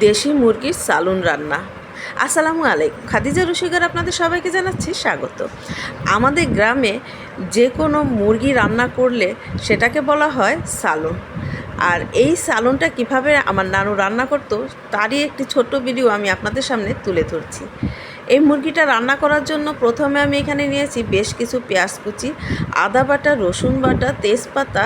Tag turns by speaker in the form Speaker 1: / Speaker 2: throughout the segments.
Speaker 1: দেশি মুরগির সালুন রান্না। আসসালামু আলাইকুম। খাদিজা রসিকার আপনাদের সবাইকে জানাচ্ছি স্বাগত। আমাদের গ্রামে যে কোনো মুরগি রান্না করলে সেটাকে বলা হয় সালুন। আর এই সালুনটা কীভাবে আমার নানু রান্না করতো, তারই একটি ছোট্ট ভিডিও আমি আপনাদের সামনে তুলে ধরছি। এই মুরগিটা রান্না করার জন্য প্রথমে আমি এখানে নিয়েছি বেশ কিছু পেঁয়াজ কুচি, আদা বাটা, রসুন বাটা, তেজপাতা,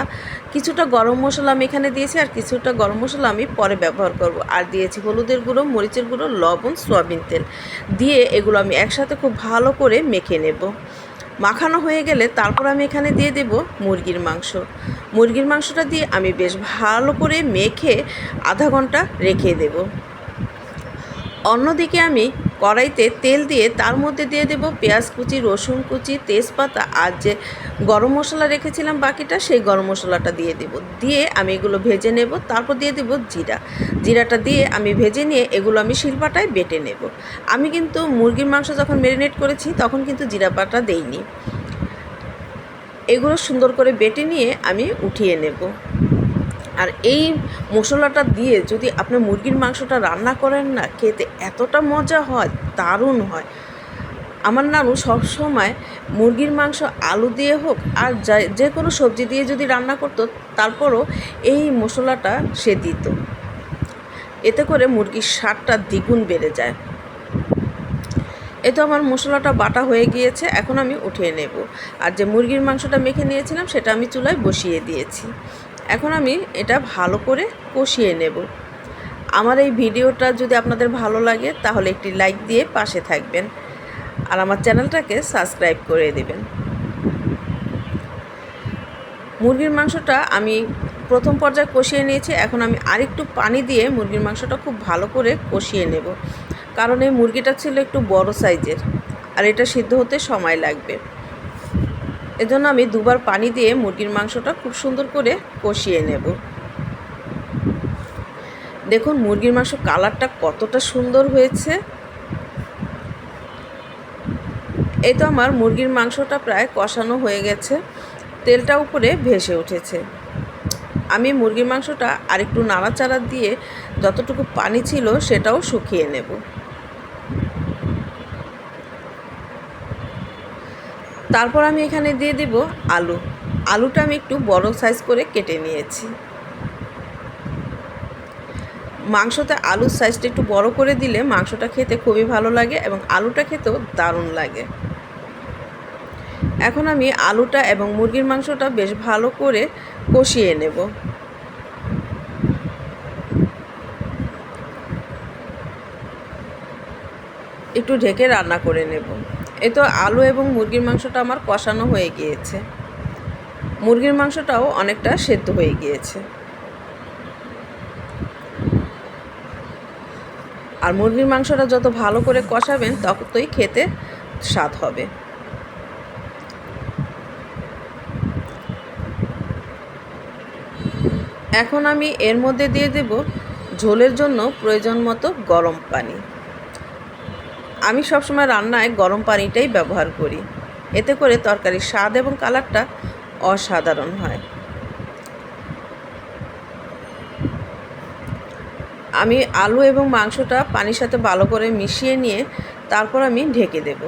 Speaker 1: কিছুটা গরম মশলা আমি এখানে দিয়েছি আর কিছুটা গরম মশলা আমি পরে ব্যবহার করব। আর দিয়েছি হলুদের গুঁড়ো, মরিচের গুঁড়ো, লবণ, সয়াবিন তেল। দিয়ে এগুলো আমি একসাথে খুব ভালো করে মেখে নেব। মাখানো হয়ে গেলে তারপর আমি এখানে দিয়ে দেব মুরগির মাংস। মুরগির মাংসটা দিয়ে আমি বেশ ভালো করে মেখে আধা ঘণ্টা রেখে দেব। অন্যদিকে আমি কড়াইতে তেল দিয়ে তার মধ্যে দিয়ে দেব পেঁয়াজ কুচি, রসুন কুচি, তেজপাতা আর যে গরম মশলা রেখেছিলাম বাকিটা, সেই গরম মশলাটা দিয়ে দেব। দিয়ে আমি এগুলো ভেজে নেব। তারপর দিয়ে দেব জিরা। জিরাটা দিয়ে আমি ভেজে নিয়ে এগুলো আমি শিলপাটায় বেটে নেব। আমি কিন্তু মুরগির মাংস যখন ম্যারিনেট করেছি, তখন কিন্তু জিরা বাটা দেইনি। এগুলো সুন্দর করে বেটে নিয়ে আমি উঠিয়ে নেব। আর এই মশলাটা দিয়ে যদি আপনি মুরগির মাংসটা রান্না করেন না, খেতে এতটা মজা হয়, দারুণ হয়। আমার নানু সবসময় মুরগির মাংস, আলু দিয়ে হোক আর যা- কোনো সবজি দিয়ে যদি রান্না করতো, তারপরও এই মশলাটা সে দিত। এতে করে মুরগির স্বাদটা দ্বিগুণ বেড়ে যায়। এ তো আমার মশলাটা বাটা হয়ে গিয়েছে, এখন আমি উঠিয়ে নেব। আর যে মুরগির মাংসটা মেখে নিয়েছিলাম, সেটা আমি চুলায় বসিয়ে দিয়েছি। এখন আমি এটা ভালো করে কষিয়ে নেব। আমার এই ভিডিওটা যদি আপনাদের ভালো লাগে, তাহলে একটি লাইক দিয়ে পাশে থাকবেন। আর আমার চ্যানেলটাকে সাবস্ক্রাইব করে দেবেন। মুরগির মাংসটা আমি প্রথম পর্যায়ে কষিয়ে নিয়েছি। এখন আমি আরেকটু পানি দিয়ে মুরগির মাংসটা খুব ভালো করে কষিয়ে নেব। কারণ এই মুরগিটা ছিল একটু বড় সাইজের, আর এটা সিদ্ধ হতে সময় লাগবে। এজন্য আমি দুবার পানি দিয়ে মুরগির মাংসটা খুব সুন্দর করে কষিয়ে নেব। দেখুন, মুরগির মাংস কালারটা কতটা সুন্দর হয়েছে। এই তো আমার মুরগির মাংসটা প্রায় কষানো হয়ে গেছে। তেলটা উপরে ভেসে উঠেছে। আমি মুরগির মাংসটা আরেকটু নাড়াচাড়া দিয়ে যতটুকু পানি ছিল সেটাও শুকিয়ে নেব। তারপর আমি এখানে দিয়ে দেব আলু। আলুটা আমি একটু বড় সাইজ করে কেটে নিয়েছি। মাংসতে আলুর সাইজটা একটু বড় করে দিলে মাংসটা খেতে খুবই ভালো লাগে এবং আলুটা খেতেও দারুণ লাগে। এখন আমি আলুটা এবং মুরগির মাংসটা বেশ ভালো করে কষিয়ে নেব। একটু ঢেকে রান্না করে নেব। এ তো আলু এবং মুরগির মাংসটা আমার কষানো হয়ে গিয়েছে। মুরগির মাংসটাও অনেকটা সেদ্ধ হয়ে গিয়েছে। আর মুরগির মাংসটা যত ভালো করে কষাবেন, ততই খেতে স্বাদ হবে। এখন আমি এর মধ্যে দিয়ে দেব ঝোলের জন্য প্রয়োজন মতো গরম পানি। আমি সবসময় রান্নায় গরম পানিটাই ব্যবহার করি। এতে করে তরকারির স্বাদ এবং কালারটা অসাধারণ হয়। আমি আলু এবং মাংসটা পানির সাথে ভালো করে মিশিয়ে নিয়ে তারপর আমি ঢেকে দেব।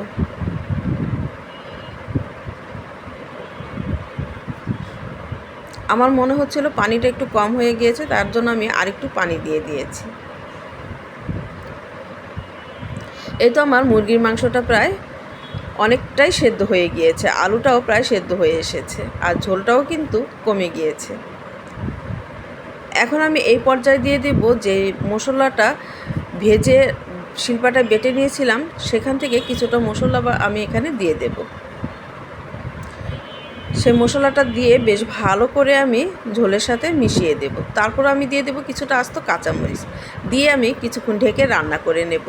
Speaker 1: আমার মনে হচ্ছিল পানিটা একটু কম হয়ে গিয়েছে, তার জন্য আমি আরেকটু পানি দিয়ে দিয়েছি। এই তো আমার মুরগির মাংসটা প্রায় অনেকটাই সেদ্ধ হয়ে গিয়েছে। আলুটাও প্রায় সেদ্ধ হয়ে এসেছে আর ঝোলটাও কিন্তু কমে গিয়েছে। এখন আমি এই পর্যায়ে দিয়ে দেব যে মশলাটা ভেজে শিল্পাটা বেটে নিয়েছিলাম, সেখান থেকে কিছুটা মশলা বা আমি এখানে দিয়ে দেব। সে মশলাটা দিয়ে বেশ ভালো করে আমি ঝোলের সাথে মিশিয়ে দেব। তারপর আমি দিয়ে দেব কিছুটা আস্ত কাঁচামরিচ। দিয়ে আমি কিছুক্ষণ ঢেকে রান্না করে নেব।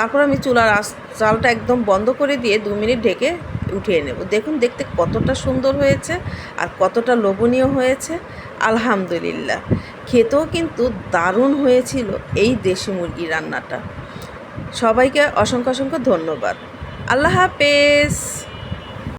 Speaker 1: তারপর আমি চুলার আস চালটা একদম বন্ধ করে দিয়ে দু মিনিট ঢেকে উঠিয়ে নেব। দেখুন, দেখতে কতটা সুন্দর হয়েছে আর কতটা লোভনীয় হয়েছে। আলহামদুলিল্লাহ। খেতেও কিন্তু দারুণ হয়েছিল এই দেশি মুরগি রান্নাটা। সবাইকে অসংখ্য অসংখ্য ধন্যবাদ। আল্লাহ হাফেজ।